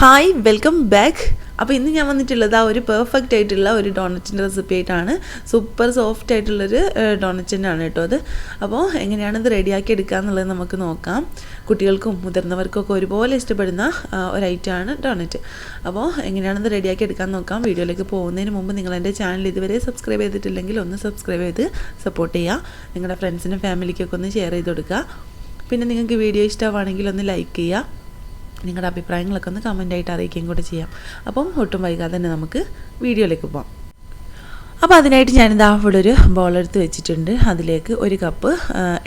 Hi, welcome back. അപ്പോൾ ഇന്ന് ഞാൻ വന്നിട്ടുള്ളത് ആ ഒരു പെർഫെക്റ്റ് ആയിട്ടുള്ള ഒരു ഡോണറ്റിന്റെ റെസിപ്പി ആയിട്ടാണ്. സൂപ്പർ സോഫ്റ്റ് ആയിട്ടുള്ളൊരു ഡോണറ്റിന്റെ ആണ് കേട്ടോ അത്. അപ്പോൾ എങ്ങനെയാണ് ഇത് റെഡിയാക്കി എടുക്കുക എന്നുള്ളത് നമുക്ക് നോക്കാം. കുട്ടികൾക്കും മുതിർന്നവർക്കും ഒക്കെ ഒരുപോലെ ഇഷ്ടപ്പെടുന്ന ഒരു ഐറ്റമാണ് ഡോണറ്റ് അപ്പോൾ എങ്ങനെയാണ് ഇത് റെഡിയാക്കി എടുക്കാൻ നോക്കാം. വീഡിയോയിലേക്ക് പോകുന്നതിന് മുമ്പ് നിങ്ങൾ എന്റെ ചാനൽ ഇതുവരെ സബ്സ്ക്രൈബ് ചെയ്തിട്ടില്ലെങ്കിൽ ഒന്ന് സബ്സ്ക്രൈബ് ചെയ്ത് സപ്പോർട്ട് ചെയ്യുക. നിങ്ങളുടെ ഫ്രണ്ട്സിനും ഫാമിലിക്കൊക്കെ ഒന്ന് ഷെയർ ചെയ്ത് കൊടുക്കുക. പിന്നെ നിങ്ങൾക്ക് വീഡിയോ ഇഷ്ടമാണെങ്കിൽ ഒന്ന് ലൈക്ക് ചെയ്യുക. നിങ്ങളുടെ അഭിപ്രായങ്ങളൊക്കെ ഒന്ന് കമന്റായിട്ട് അറിയിക്കുകയും കൂടെ ചെയ്യാം. അപ്പം ഒട്ടും വൈകാതെ തന്നെ നമുക്ക് വീഡിയോയിലേക്ക് പോകാം അപ്പോൾ അതിനായിട്ട് ഞാനിതാ ഇവിടെ ഒരു ബോൾ എടുത്ത് വെച്ചിട്ടുണ്ട്. അതിലേക്ക് ഒരു കപ്പ്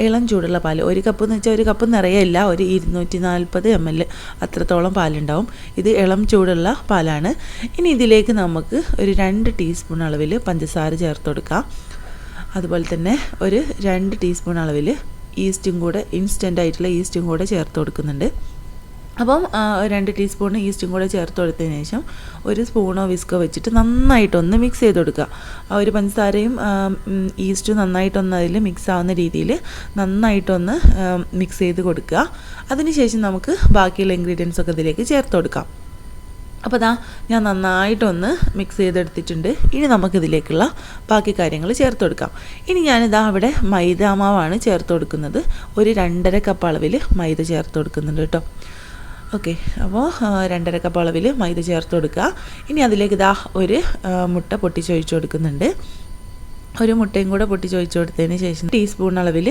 ഇളം ചൂടുള്ള പാൽ ഒരു കപ്പ് എന്ന് വെച്ചാൽ ഒരു കപ്പ് നിറയല്ല ഒരു ഇരുന്നൂറ്റി നാൽപ്പത് എം എൽ അത്രത്തോളം പാലുണ്ടാവും. ഇത് ഇളം ചൂടുള്ള പാലാണ്. ഇനി ഇതിലേക്ക് നമുക്ക് ഒരു രണ്ട് ടീസ്പൂൺ അളവിൽ പഞ്ചസാര ചേർത്ത് കൊടുക്കാം. അതുപോലെ തന്നെ ഒരു രണ്ട് ടീസ്പൂൺ അളവിൽ ഈസ്റ്റും കൂടെ ഇൻസ്റ്റന്റ് ആയിട്ടുള്ള ഈസ്റ്റും കൂടെ ചേർത്ത് കൊടുക്കുന്നുണ്ട്. അപ്പം രണ്ട് ടീസ്പൂൺ ഈസ്റ്റും കൂടെ ചേർത്ത് കൊടുത്തതിന് ശേഷം ഒരു സ്പൂണോ വിസ്കോ വെച്ചിട്ട് നന്നായിട്ടൊന്ന് മിക്സ് ചെയ്ത് കൊടുക്കുക. ആ ഒരു പഞ്ചസാരയും ഈസ്റ്റും നന്നായിട്ടൊന്ന് അതിൽ മിക്സ് ആവുന്ന രീതിയിൽ നന്നായിട്ടൊന്ന് മിക്സ് ചെയ്ത് കൊടുക്കുക. അതിനുശേഷം നമുക്ക് ബാക്കിയുള്ള ഇൻഗ്രീഡിയൻസ് ഒക്കെ ഇതിലേക്ക് ചേർത്ത് കൊടുക്കാം. അപ്പോൾ അതാ ഞാൻ നന്നായിട്ടൊന്ന് മിക്സ് ചെയ്തെടുത്തിട്ടുണ്ട്. ഇനി നമുക്കിതിലേക്കുള്ള ബാക്കി കാര്യങ്ങൾ ചേർത്ത് കൊടുക്കാം. ഇനി ഞാനിതാ അവിടെ മൈദാമാവാണ് ചേർത്ത് കൊടുക്കുന്നത്. ഒരു രണ്ടര കപ്പ് അളവിൽ മൈദ ചേർത്ത് കൊടുക്കുന്നുണ്ട് കേട്ടോ. ഓക്കെ അപ്പോൾ രണ്ടര കപ്പ് അളവിൽ മൈദ ചേർത്ത് കൊടുക്കുക. ഇനി അതിലേക്ക് ഇതാ ഒരു മുട്ട പൊട്ടിച്ചൊഴിച്ച് കൊടുക്കുന്നുണ്ട്. ഒരു മുട്ടയും കൂടെ പൊട്ടിച്ചൊഴിച്ച് കൊടുത്തതിന് ശേഷം ടീസ്പൂൺ അളവിൽ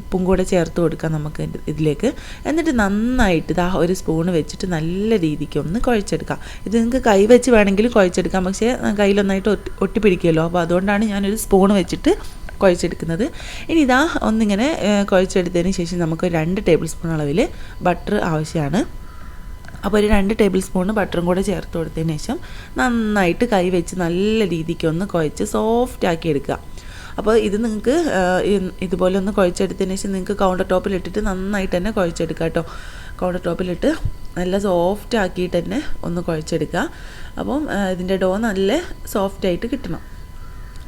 ഉപ്പും കൂടെ ചേർത്ത് കൊടുക്കാം നമുക്ക് ഇതിലേക്ക്. എന്നിട്ട് നന്നായിട്ട് ഇതാ ഒരു സ്പൂണ് വെച്ചിട്ട് നല്ല രീതിക്ക് ഒന്ന് കുഴച്ചെടുക്കാം ഇത് നിങ്ങൾക്ക് കൈ വെച്ച് വേണമെങ്കിൽ കുഴച്ചെടുക്കാം. പക്ഷേ കയ്യിലൊന്നായിട്ട് ഒട്ടി ഒട്ടിപ്പിടിക്കുമല്ലോ. അപ്പോൾ അതുകൊണ്ടാണ് ഞാനൊരു സ്പൂൺ വെച്ചിട്ട് കുഴച്ചെടുക്കുന്നത്. ഇനി ഇതാ ഒന്നിങ്ങനെ കുഴച്ചെടുത്തതിന് ശേഷം നമുക്ക് രണ്ട് ടേബിൾ സ്പൂൺ അളവിൽ ബട്ടർ ആവശ്യമാണ്. അപ്പോൾ ഒരു രണ്ട് ടേബിൾ സ്പൂൺ ബട്ടറും കൂടെ ചേർത്ത് കൊടുത്തതിന് ശേഷം നന്നായിട്ട് കൈ വെച്ച് നല്ല രീതിക്ക് ഒന്ന് കുഴച്ച് സോഫ്റ്റ് ആക്കി എടുക്കുക. അപ്പോൾ ഇത് നിങ്ങൾക്ക് ഇതുപോലെ ഒന്ന് കുഴച്ചെടുത്തതിന് ശേഷം നിങ്ങൾക്ക് കൗണ്ടർ ടോപ്പിൽ ഇട്ടിട്ട് നന്നായിട്ട് തന്നെ കുഴച്ചെടുക്കുക കേട്ടോ. കൗണ്ടർ ടോപ്പിലിട്ട് നല്ല സോഫ്റ്റ് ആക്കിയിട്ട് തന്നെ ഒന്ന് കുഴച്ചെടുക്കുക. അപ്പം ഇതിന്റെ ഡോ നല്ല സോഫ്റ്റായിട്ട് കിട്ടണം.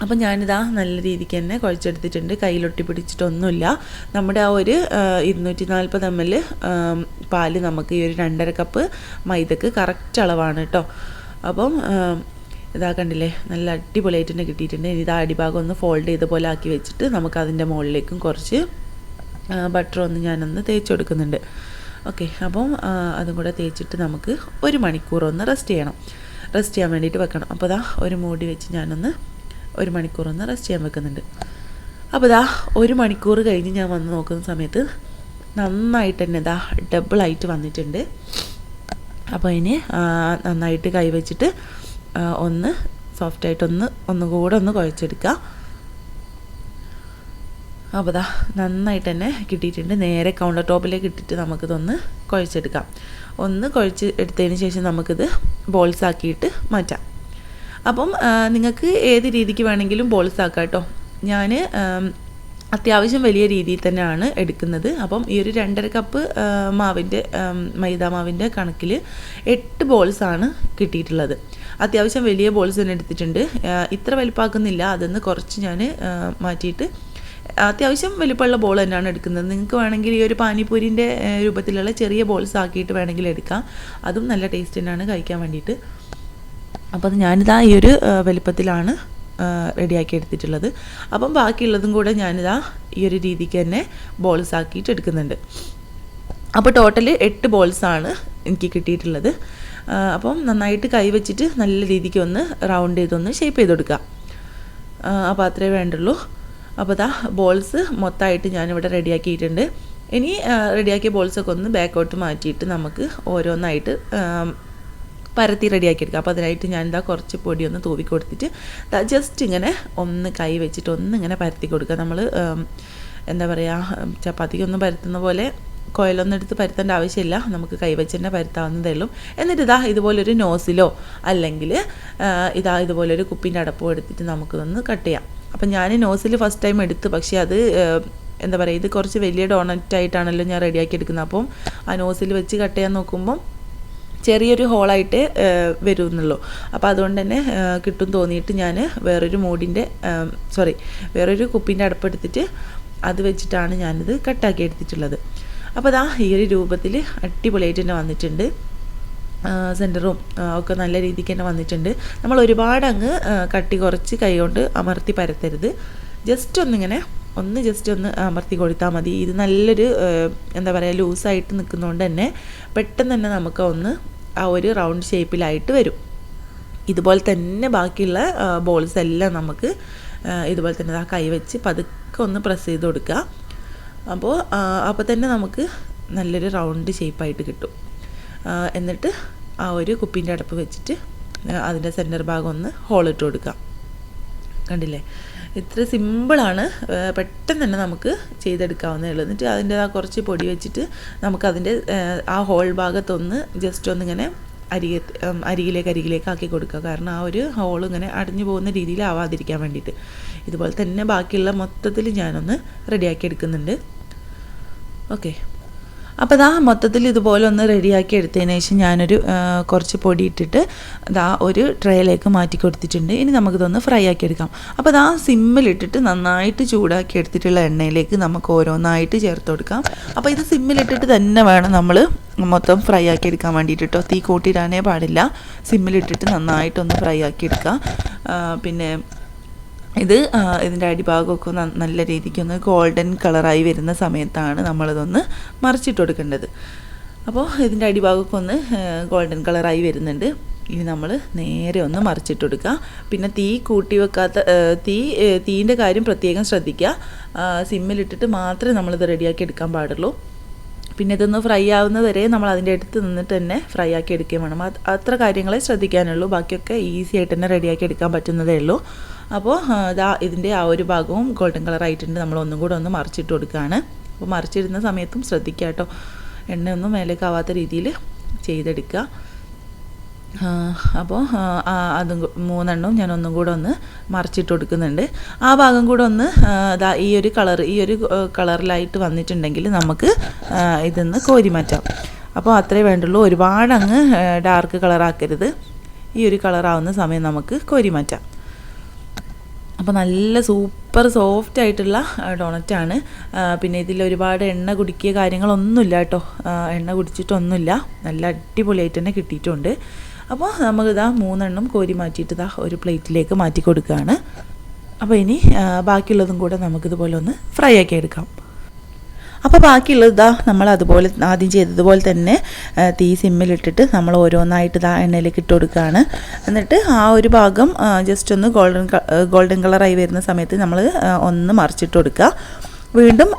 അപ്പം ഞാനിതാ നല്ല രീതിക്ക് തന്നെ കുഴച്ചെടുത്തിട്ടുണ്ട്. കയ്യിലൊട്ടി പിടിച്ചിട്ടൊന്നുമില്ല. നമ്മുടെ ആ ഒരു ഇരുന്നൂറ്റി നാൽപ്പത് എം എൽ പാൽ നമുക്ക് ഈ ഒരു രണ്ടര കപ്പ് മൈദക്ക് കറക്റ്റ് അളവാണ് കേട്ടോ. അപ്പം ഇതാ കണ്ടില്ലേ നല്ല അടിപൊളിയായിട്ട് തന്നെ കിട്ടിയിട്ടുണ്ട്. ഇനി ഇതാ അടിഭാഗം ഒന്ന് ഫോൾഡ് ചെയ്ത പോലെ ആക്കി വെച്ചിട്ട് നമുക്ക് അതിന്റെ മുകളിലേക്കും കുറച്ച് ബട്ടർ ഒന്ന് ഞാനൊന്ന് തേച്ച് കൊടുക്കുന്നുണ്ട്. ഓക്കെ അപ്പം അതും കൂടെ തേച്ചിട്ട് നമുക്ക് ഒരു മണിക്കൂർ ഒന്ന് റെസ്റ്റ് ചെയ്യണം. റെസ്റ്റ് ചെയ്യാൻ വേണ്ടിയിട്ട് വെക്കണം. അപ്പോൾ അതാ ഒരു മൂടി വെച്ച് ഞാനൊന്ന് ഒരു മണിക്കൂർ ഒന്ന് റെസ്റ്റ് ചെയ്യാൻ വെക്കുന്നുണ്ട്. അപ്പോൾ ഇതാ ഒരു മണിക്കൂർ കഴിഞ്ഞ് ഞാൻ വന്ന് നോക്കുന്ന സമയത്ത് നന്നായിട്ട് തന്നെ ഇതാ ഡബിളായിട്ട് വന്നിട്ടുണ്ട്. അപ്പോൾ ഇനി നന്നായിട്ട് കൈവച്ചിട്ട് ഒന്ന് സോഫ്റ്റായിട്ടൊന്ന് ഒന്നുകൂടെ ഒന്ന് കുഴച്ചെടുക്കുക അപ്പോൾ ദാ നന്നായിട്ട് തന്നെ കിട്ടിയിട്ടുണ്ട്. നേരെ കൗണ്ടർ ടോപ്പിലേക്ക് ഇട്ടിട്ട് നമുക്കിതൊന്ന് കുഴച്ചെടുക്കാം. ഒന്ന് കുഴച്ച് എടുത്തതിന് ശേഷം നമുക്കിത് ബോൾസ് ആക്കിയിട്ട് മാറ്റാം. അപ്പം നിങ്ങൾക്ക് ഏത് രീതിക്ക് വേണമെങ്കിലും ബോൾസ് ആക്കാം കേട്ടോ ഞാൻ അത്യാവശ്യം വലിയ രീതിയിൽ തന്നെയാണ് എടുക്കുന്നത്. അപ്പം ഈ ഒരു രണ്ടര കപ്പ് മാവിന്റെ മൈദ മാവിന്റെ കണക്കിൽ എട്ട് ബോൾസാണ് കിട്ടിയിട്ടുള്ളത്. അത്യാവശ്യം വലിയ ബോൾസ് തന്നെ എടുത്തിട്ടുണ്ട്. ഇത്ര വലുപ്പാക്കുന്നില്ല. അതൊന്ന് കുറച്ച് ഞാൻ മാറ്റിയിട്ട് അത്യാവശ്യം വലിപ്പമുള്ള ബോൾ തന്നെയാണ് എടുക്കുന്നത്. നിങ്ങൾക്ക് വേണമെങ്കിൽ ഈ ഒരു പാനിപ്പൂരിന്റെ രൂപത്തിലുള്ള ചെറിയ ബോൾസ് ആക്കിയിട്ട് വേണമെങ്കിൽ എടുക്കാം. അതും നല്ല ടേസ്റ്റ് തന്നെയാണ് കഴിക്കാൻ വേണ്ടിയിട്ട്. അപ്പോൾ അത് ഞാനിതാ ഈ ഒരു വലിപ്പത്തിലാണ് റെഡിയാക്കി എടുത്തിട്ടുള്ളത്. അപ്പം ബാക്കിയുള്ളതും കൂടെ ഞാനിതാ ഈ ഒരു രീതിക്ക് തന്നെ ബോൾസ് ആക്കിയിട്ട് എടുക്കുന്നുണ്ട്. അപ്പോൾ ടോട്ടൽ എട്ട് ബോൾസാണ് എനിക്ക് കിട്ടിയിട്ടുള്ളത്. അപ്പം നന്നായിട്ട് കൈ വെച്ചിട്ട് നല്ല രീതിക്ക് ഒന്ന് റൗണ്ട് ചെയ്തൊന്ന് ഷേപ്പ് ചെയ്ത് കൊടുക്കുക. അപ്പോൾ അത്രേ വേണ്ടുള്ളൂ. അപ്പോൾ ദാ ബോൾസ് മൊത്തമായിട്ട് ഞാനിവിടെ റെഡിയാക്കിയിട്ടുണ്ട്. ഇനി റെഡിയാക്കിയ ബോൾസൊക്കെ ഒന്ന് ബാക്കോട്ട് മാറ്റിയിട്ട് നമുക്ക് ഓരോന്നായിട്ട് പരത്തി റെഡിയാക്കി എടുക്കുക അപ്പോൾ അതിനായിട്ട് ഞാൻ എന്താ കുറച്ച് പൊടി ഒന്ന് തൂവി കൊടുത്തിട്ട് ജസ്റ്റ് ഇങ്ങനെ ഒന്ന് കൈ വെച്ചിട്ട് ഒന്ന് ഇങ്ങനെ പരത്തി കൊടുക്കുക. നമ്മൾ എന്താ പറയുക ചപ്പാത്തിക്കൊന്നും പരത്തുന്ന പോലെ കോയിലൊന്നും എടുത്ത് പരത്തേണ്ട ആവശ്യമില്ല. നമുക്ക് കൈവച്ച് തന്നെ പരത്താവുന്നതേ ഉള്ളൂ. എന്നിട്ട് ഇതാ ഇതുപോലൊരു നോസിലോ അല്ലെങ്കിൽ ഇതാ ഇതുപോലൊരു കുപ്പിന്റെ അടപ്പോ എടുത്തിട്ട് നമുക്കിതൊന്ന് കട്ട് ചെയ്യാം. അപ്പം ഞാൻ നോസിൽ ഫസ്റ്റ് ടൈം എടുത്തു. പക്ഷേ അത് എന്താ പറയുക ഇത് കുറച്ച് വലിയ ഡോണറ്റ് ആയിട്ടാണല്ലോ ഞാൻ റെഡിയാക്കി എടുക്കുന്നത് അപ്പം ആ നോസിൽ വെച്ച് കട്ട് ചെയ്യാൻ നോക്കുമ്പം ചെറിയൊരു ഹോളായിട്ട് വരുമെന്നുള്ളൂ. അപ്പോൾ അതുകൊണ്ട് തന്നെ കിട്ടും തോന്നിയിട്ട് ഞാൻ വേറൊരു മൂടിന്റെ സോറി വേറൊരു കുപ്പിന്റെ അടുപ്പെടുത്തിട്ട് അത് വെച്ചിട്ടാണ് ഞാനിത് കട്ടാക്കി എടുത്തിട്ടുള്ളത്. അപ്പോൾ അതാ ഈ ഒരു രൂപത്തിൽ അടിപൊളിയായിട്ട് തന്നെ വന്നിട്ടുണ്ട്. സെന്ററും ഒക്കെ നല്ല രീതിക്ക് തന്നെ വന്നിട്ടുണ്ട്. നമ്മൾ ഒരുപാട് അങ്ങ് കട്ടി കുറച്ച് കൈകൊണ്ട് അമർത്തി പരത്തരുത്. ജസ്റ്റ് ഒന്നിങ്ങനെ ഒന്ന് ജസ്റ്റ് ഒന്ന് അമർത്തി കൊടുത്താൽ മതി. ഇത് നല്ലൊരു എന്താ പറയുക ലൂസായിട്ട് നിൽക്കുന്നതുകൊണ്ട് തന്നെ പെട്ടെന്ന് തന്നെ നമുക്ക് ഒന്ന് ആ ഒരു റൗണ്ട് ഷേപ്പിലായിട്ട് വരും. ഇതുപോലെ തന്നെ ബാക്കിയുള്ള ബോൾസ് എല്ലാം നമുക്ക് ഇതുപോലെ തന്നെ ആ കൈ വെച്ച് പതുക്കെ ഒന്ന് പ്രസ് ചെയ്ത് കൊടുക്കുക. അപ്പോൾ അപ്പോൾ തന്നെ നമുക്ക് നല്ലൊരു റൗണ്ട് ഷേപ്പായിട്ട് കിട്ടും. എന്നിട്ട് ആ ഒരു കുപ്പീന്റെ അടപ്പ് വെച്ചിട്ട് അതിന്റെ സെന്റർ ഭാഗം ഒന്ന് ഹോളിട്ട് കൊടുക്കുക. കണ്ടില്ലേ? ഇത്ര സിമ്പിളാണ്. പെട്ടെന്ന് തന്നെ നമുക്ക് ചെയ്തെടുക്കാവുന്നേ എന്നിട്ട് അതിന്റെ ആ കുറച്ച് പൊടി വെച്ചിട്ട് നമുക്കതിന്റെ ആ, ഹോൾ ഭാഗത്തൊന്ന് ജസ്റ്റ് ഒന്നിങ്ങനെ അരികെ അരിയിലേക്ക് അരികിലേക്ക് ആക്കി കൊടുക്കുക. കാരണം ആ ഒരു ഹോൾ ഇങ്ങനെ അടഞ്ഞു പോകുന്ന രീതിയിൽ ആവാതിരിക്കാൻ വേണ്ടിയിട്ട്. ഇതുപോലെ തന്നെ ബാക്കിയുള്ള മൊത്തത്തിൽ ഞാനൊന്ന് റെഡിയാക്കി എടുക്കുന്നുണ്ട്. ഓക്കെ അപ്പോൾ ദാ മൊത്തത്തിൽ ഇതുപോലെ ഒന്ന് റെഡിയാക്കി എടുത്തതിന് ശേഷം ഞാനൊരു കുറച്ച് പൊടി ഇട്ടിട്ട് ദാ ഒരു ട്രേയിലേക്ക് മാറ്റി കൊടുത്തിട്ടുണ്ട്. ഇനി നമുക്കിതൊന്ന് ഫ്രൈ ആക്കി എടുക്കാം. അപ്പോൾ ദാ സിമ്മിലിട്ടിട്ട് നന്നായിട്ട് ചൂടാക്കി എടുത്തിട്ടുള്ള എണ്ണയിലേക്ക് നമുക്ക് ഓരോന്നായിട്ട് ചേർത്ത് കൊടുക്കാം. അപ്പോൾ ഇത് സിമ്മിലിട്ടിട്ട് തന്നെ വേണം നമ്മൾ മൊത്തം ഫ്രൈ ആക്കി എടുക്കാൻ വേണ്ടിയിട്ട് കേട്ടോ തീ കൂട്ടിയിടാനേ പാടില്ല. സിമ്മിലിട്ടിട്ട് നന്നായിട്ടൊന്ന് ഫ്രൈ ആക്കി എടുക്കുക പിന്നെ ഇത് ഇതിന്റെ അടിഭാഗമൊക്കെ നല്ല രീതിക്കൊന്ന് ഗോൾഡൻ കളറായി വരുന്ന സമയത്താണ് നമ്മളിതൊന്ന് മറിച്ചിട്ട് കൊടുക്കേണ്ടത്. അപ്പോൾ ഇതിന്റെ അടിഭാഗമൊക്കെ ഒന്ന് ഗോൾഡൻ കളറായി വരുന്നുണ്ട്. ഇനി നമ്മൾ നേരെ ഒന്ന് മറിച്ചിട്ട് കൊടുക്കുക പിന്നെ തീ കൂട്ടി വെക്കാത്ത തീ തീന്റെ കാര്യം പ്രത്യേകം ശ്രദ്ധിക്കുക സിമ്മിലിട്ടിട്ട് മാത്രമേ നമ്മളിത് റെഡിയാക്കി എടുക്കാൻ പാടുള്ളൂ. പിന്നെ ഇതൊന്ന് ഫ്രൈ ആവുന്നത് വരെ നമ്മൾ അതിന്റെ അടുത്ത് നിന്നിട്ട് തന്നെ ഫ്രൈ ആക്കി എടുക്കുകയും വേണം. അത്ര കാര്യങ്ങളെ ശ്രദ്ധിക്കാനുള്ളൂ. ബാക്കിയൊക്കെ ഈസി ആയിട്ട് തന്നെ റെഡിയാക്കി എടുക്കാൻ പറ്റുന്നതേ ഉള്ളൂ. അപ്പോൾ ഇതാ ഇതിന്റെ ആ ഒരു ഭാഗവും ഗോൾഡൻ കളർ ആയിട്ടുണ്ട് നമ്മൾ ഒന്നും കൂടെ ഒന്ന് മറിച്ചിട്ട് കൊടുക്കുകയാണ് അപ്പോൾ മറിച്ചിടുന്ന സമയത്തും ശ്രദ്ധിക്കുക കേട്ടോ. എണ്ണയൊന്നും മേലേക്ക് ആവാത്ത രീതിയിൽ ചെയ്തെടുക്കുക. അപ്പോൾ അതും മൂന്നെണ്ണവും ഞാൻ ഒന്നും കൂടെ ഒന്ന് മറിച്ചിട്ട് കൊടുക്കുന്നുണ്ട്. ആ ഭാഗം കൂടെ ഒന്ന് അതാ ഈ ഒരു കളർ ഈ ഒരു കളറിലായിട്ട് വന്നിട്ടുണ്ടെങ്കിൽ നമുക്ക് ഇതൊന്ന് കോരി മാറ്റാം. അപ്പോൾ അത്രേ വേണ്ടുള്ളൂ. ഒരുപാട് അങ്ങ് ഡാർക്ക് കളറാക്കരുത്. ഈ ഒരു കളറാവുന്ന സമയം നമുക്ക് കോരി മാറ്റാം. അപ്പോൾ നല്ല സൂപ്പർ സോഫ്റ്റ് ആയിട്ടുള്ള ഡോണറ്റ് ആണ്. പിന്നെ ഇതിൽ ഒരുപാട് എണ്ണ കുടിക്കിയ കാര്യങ്ങളൊന്നുമില്ല കേട്ടോ. എണ്ണ കുടിച്ചിട്ടൊന്നുമില്ല. നല്ല അടിപൊളിയായിട്ട് തന്നെ കിട്ടിയിട്ടുണ്ട്. അപ്പോൾ നമുക്കിതാ മൂന്നെണ്ണം കോരി മാറ്റിയിട്ട് ഇതാ ഒരു പ്ലേറ്റിലേക്ക് മാറ്റി കൊടുക്കുകയാണ് അപ്പോൾ ഇനി ബാക്കിയുള്ളതും കൂടെ നമുക്കിതുപോലെ ഒന്ന് ഫ്രൈ ആക്കി എടുക്കാം. അപ്പോൾ ബാക്കിയുള്ളത് ഇതാ നമ്മൾ അതുപോലെ ആദ്യം ചെയ്തതുപോലെ തന്നെ തീ സിമ്മിലിട്ടിട്ട് നമ്മൾ ഓരോന്നായിട്ട് ഇതാ എണ്ണയിലേക്ക് ഇട്ട് കൊടുക്കുകയാണ്. എന്നിട്ട് ആ ഒരു ഭാഗം ജസ്റ്റ് ഒന്ന് ഗോൾഡൻ ഗോൾഡൻ കളറായി വരുന്ന സമയത്ത് നമ്മൾ ഒന്ന് മറിച്ചിട്ട് കൊടുക്കുക. വീണ്ടും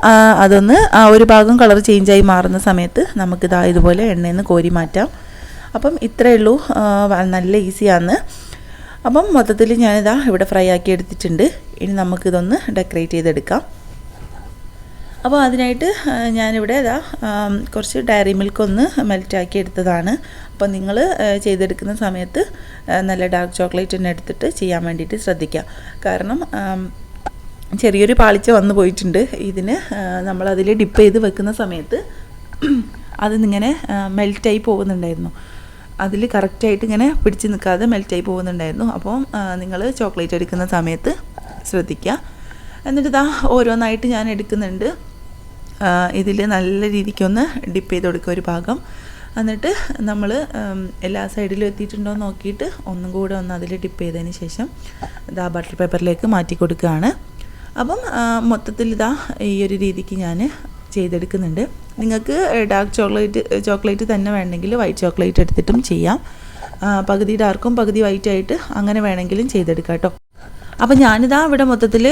അതൊന്ന് ആ ഒരു ഭാഗം കളർ ചേഞ്ചായി മാറുന്ന സമയത്ത് നമുക്കിതാ ഇതുപോലെ എണ്ണയിൽ നിന്ന് കോരി മാറ്റാം. അപ്പം ഇത്രയേ ഉള്ളൂ നല്ല ഈസിയാണ് അപ്പം മൊത്തത്തിൽ ഞാനിതാ ഇവിടെ ഫ്രൈ ആക്കി എടുത്തിട്ടുണ്ട്. ഇനി നമുക്കിതൊന്ന് ഡെക്കറേറ്റ് ചെയ്തെടുക്കാം. അപ്പോൾ അതിനായിട്ട് ഞാനിവിടെ ഇതാ കുറച്ച് ഡയറി മിൽക്ക് ഒന്ന് മെൽറ്റാക്കി എടുത്തതാണ്. അപ്പോൾ നിങ്ങൾ ചെയ്തെടുക്കുന്ന സമയത്ത് നല്ല ഡാർക്ക് ചോക്ലേറ്റ് തന്നെ എടുത്തിട്ട് ചെയ്യാൻ വേണ്ടിയിട്ട് ശ്രദ്ധിക്കുക. കാരണം ചെറിയൊരു പാളിച്ച വന്നു പോയിട്ടുണ്ട്. ഇതിന് നമ്മളതിൽ ഡിപ്പ് ചെയ്ത് വെക്കുന്ന സമയത്ത് അതിന്നിങ്ങനെ മെൽറ്റായി പോകുന്നുണ്ടായിരുന്നു. അതിൽ കറക്റ്റായിട്ട് ഇങ്ങനെ പിടിച്ച് നിൽക്കാതെ മെൽറ്റായി പോകുന്നുണ്ടായിരുന്നു. അപ്പോൾ നിങ്ങൾ ചോക്ലേറ്റ് എടുക്കുന്ന സമയത്ത് ശ്രദ്ധിക്കുക. എന്നിട്ട് ഇതാ ഓരോന്നായിട്ട് ഞാൻ എടുക്കുന്നുണ്ട്. ഇതിൽ നല്ല രീതിക്കൊന്ന് ഡിപ്പ് ചെയ്ത് കൊടുക്കുക ഒരു ഭാഗം. എന്നിട്ട് നമ്മൾ എല്ലാ സൈഡിലും എത്തിയിട്ടുണ്ടോ എന്ന് നോക്കിയിട്ട് ഒന്നും കൂടെ ഒന്ന് അതിൽ ഡിപ്പ് ചെയ്തതിന് ശേഷം ഇതാ ബട്ടർ പേപ്പറിലേക്ക് മാറ്റി കൊടുക്കുകയാണ്. അപ്പം മൊത്തത്തിൽ ഇതാ ഈ ഒരു രീതിക്ക് ഞാൻ ചെയ്തെടുക്കുന്നുണ്ട്. നിങ്ങൾക്ക് ഡാർക്ക് ചോക്ലേറ്റ് ചോക്ലേറ്റ് തന്നെ വേണമെങ്കിൽ വൈറ്റ് ചോക്ലേറ്റ് എടുത്തിട്ടും ചെയ്യാം. പകുതി ഡാർക്കും പകുതി വൈറ്റ് ആയിട്ട് അങ്ങനെ വേണമെങ്കിലും ചെയ്തെടുക്കാം കേട്ടോ. അപ്പോൾ ഞാനിതാ ഇവിടെ മൊത്തത്തിൽ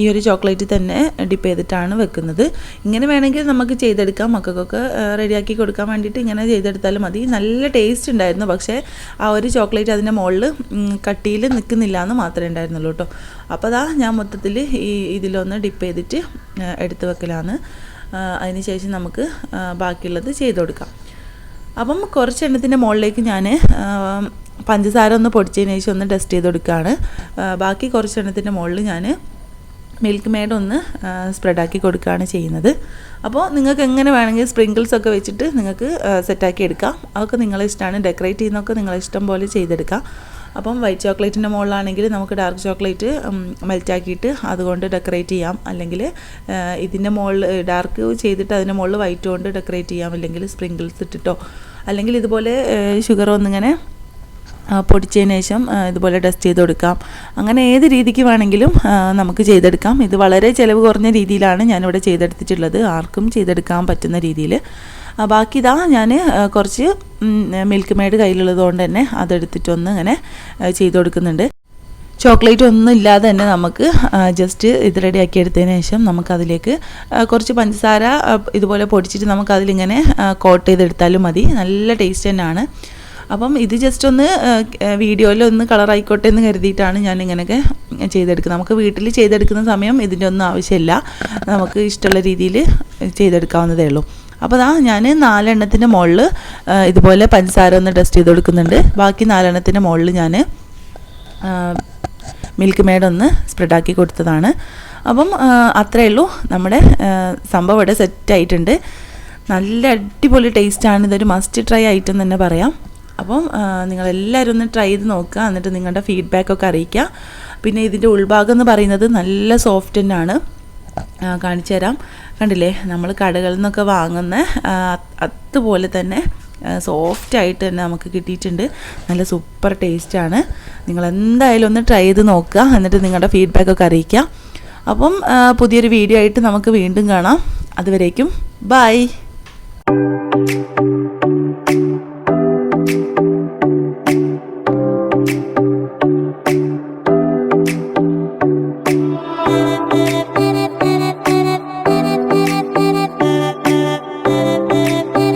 ഈ ഒരു ചോക്ലേറ്റ് തന്നെ ഡിപ്പ് ചെയ്തിട്ടാണ് വെക്കുന്നത്. ഇങ്ങനെ വേണമെങ്കിൽ നമുക്ക് ചെയ്തെടുക്കാം. മക്കൾക്കൊക്കെ റെഡിയാക്കി കൊടുക്കാൻ വേണ്ടിയിട്ട് ഇങ്ങനെ ചെയ്തെടുത്താലും മതി. നല്ല ടേസ്റ്റ് ഉണ്ടായിരുന്നു. പക്ഷേ ആ ഒരു ചോക്ലേറ്റ് അതിന്റെ മുകളിൽ കട്ടിയിൽ നിൽക്കുന്നില്ല എന്ന് മാത്രമേ ഉണ്ടായിരുന്നുള്ളൂ കേട്ടോ. അപ്പോൾ അതാ ഞാൻ മൊത്തത്തിൽ ഈ ഇതിലൊന്ന് ഡിപ്പ് ചെയ്തിട്ട് എടുത്ത് വെക്കലാണ്. അതിന് ശേഷം നമുക്ക് ബാക്കിയുള്ളത് ചെയ്ത് കൊടുക്കാം. അപ്പം കുറച്ച് എണ്ണത്തിന്റെ മുകളിലേക്ക് ഞാൻ പഞ്ചസാര ഒന്ന് പൊടിച്ചതിന് ശേഷം ഒന്ന് ടെസ്റ്റ് ചെയ്ത് കൊടുക്കുകയാണ്. ബാക്കി കുറച്ചെണ്ണത്തിന്റെ മുകളിൽ ഞാൻ മിൽക്ക് മെയ്ഡ് ഒന്ന് സ്പ്രെഡാക്കി കൊടുക്കുകയാണ് ചെയ്യുന്നത്. അപ്പോൾ നിങ്ങൾക്ക് എങ്ങനെ വേണമെങ്കിൽ സ്പ്രിങ്കിൾസ് ഒക്കെ വെച്ചിട്ട് നിങ്ങൾക്ക് സെറ്റാക്കി എടുക്കാം. അതൊക്കെ നിങ്ങളെ ഇഷ്ടമാണ് ഡെക്കറേറ്റ് ചെയ്യുന്നതൊക്കെ നിങ്ങളെ ഇഷ്ടം പോലെ ചെയ്തെടുക്കാം. അപ്പം വൈറ്റ് ചോക്ലേറ്റിന്റെ മുകളിലാണെങ്കിൽ നമുക്ക് ഡാർക്ക് ചോക്ലേറ്റ് മെൽറ്റാക്കിയിട്ട് അതുകൊണ്ട് ഡെക്കറേറ്റ് ചെയ്യാം. അല്ലെങ്കിൽ ഇതിന്റെ മുകളിൽ ഡാർക്ക് ചെയ്തിട്ട് അതിന്റെ മുകളിൽ വൈറ്റ് കൊണ്ട് ഡെക്കറേറ്റ് ചെയ്യാം. അല്ലെങ്കിൽ സ്പ്രിങ്കിൾസ് ഇട്ടിട്ടോ. അല്ലെങ്കിൽ ഇതുപോലെ ഷുഗർ ഒന്നിങ്ങനെ പൊടിച്ചതിന് ശേഷം ഇതുപോലെ ടെസ്റ്റ് ചെയ്ത് കൊടുക്കാം. അങ്ങനെ ഏത് രീതിക്ക് വേണമെങ്കിലും നമുക്ക് ചെയ്തെടുക്കാം. ഇത് വളരെ ചിലവ് കുറഞ്ഞ രീതിയിലാണ് ഞാനിവിടെ ചെയ്തെടുത്തിട്ടുള്ളത്. ആർക്കും ചെയ്തെടുക്കാൻ പറ്റുന്ന രീതിയിൽ. ബാക്കി ഇതാ ഞാൻ കുറച്ച് മിൽക്ക് മെയ്ഡ് കയ്യിലുള്ളത് കൊണ്ട് തന്നെ അതെടുത്തിട്ടൊന്ന് ഇങ്ങനെ ചെയ്ത് കൊടുക്കുന്നുണ്ട്. ചോക്ലേറ്റ് ഒന്നും ഇല്ലാതെ തന്നെ നമുക്ക് ജസ്റ്റ് ഇത് റെഡിയാക്കി എടുത്തതിന് ശേഷം നമുക്കതിലേക്ക് കുറച്ച് പഞ്ചസാര ഇതുപോലെ പൊടിച്ചിട്ട് നമുക്കതിലിങ്ങനെ കോട്ട് ചെയ്തെടുത്താലും മതി. നല്ല ടേസ്റ്റ് തന്നെയാണ്. അപ്പം ഇത് ജസ്റ്റ് ഒന്ന് വീഡിയോയിൽ ഒന്ന് കളർ കളറായിക്കോട്ടെ എന്ന് കരുതിയിട്ടാണ് ഞാൻ ഇങ്ങനെയൊക്കെ ചെയ്തെടുക്കുന്നത്. നമുക്ക് വീട്ടിൽ ചെയ്തെടുക്കുന്ന സമയം ഇതിന്റെ ഒന്നും ആവശ്യമില്ല. നമുക്ക് ഇഷ്ടമുള്ള രീതിയിൽ ചെയ്തെടുക്കാവുന്നതേ ഉള്ളൂ. അപ്പോൾ അതാ ഞാൻ നാലെണ്ണത്തിന്റെ മുകളിൽ ഇതുപോലെ പഞ്ചസാര ഒന്ന് ടെസ്റ്റ് ചെയ്ത് കൊടുക്കുന്നുണ്ട്. ബാക്കി നാലെണ്ണത്തിന്റെ മുകളിൽ ഞാൻ മിൽക്ക് മെയ്ഡ് ഒന്ന് സ്പ്രെഡാക്കി കൊടുത്തതാണ്. അപ്പം അത്രയേ ഉള്ളൂ. നമ്മുടെ സംഭവം ഇവിടെ സെറ്റായിട്ടുണ്ട് നല്ല അടിപൊളി ടേസ്റ്റാണ് ഇതൊരു മസ്റ്റ് ട്രൈ ഐറ്റം തന്നെ പറയാം. അപ്പം നിങ്ങളെല്ലാവരും ഒന്ന് ട്രൈ ചെയ്ത് നോക്കുക. എന്നിട്ട് നിങ്ങളുടെ ഫീഡ്ബാക്കൊക്കെ അറിയിക്കുക. പിന്നെ ഇതിന്റെ ഉൾഭാഗം എന്ന് പറയുന്നത് നല്ല സോഫ്റ്റ് തന്നെയാണ് ആ, കാണിച്ചു തരാം. കണ്ടില്ലേ? നമ്മൾ കടകളിൽ നിന്നൊക്കെ വാങ്ങുന്ന അതുപോലെ തന്നെ സോഫ്റ്റ് ആയിട്ട് തന്നെ നമുക്ക് കിട്ടിയിട്ടുണ്ട്. നല്ല സൂപ്പർ ടേസ്റ്റ് ആണ്. നിങ്ങൾ എന്തായാലും ഒന്ന് ട്രൈ ചെയ്ത് നോക്കുക. എന്നിട്ട് നിങ്ങളുടെ ഫീഡ്ബാക്കൊക്കെ അറിയിക്കുക. അപ്പം പുതിയൊരു വീഡിയോ ആയിട്ട് നമുക്ക് വീണ്ടും കാണാം. അതുവരേക്കും ബൈ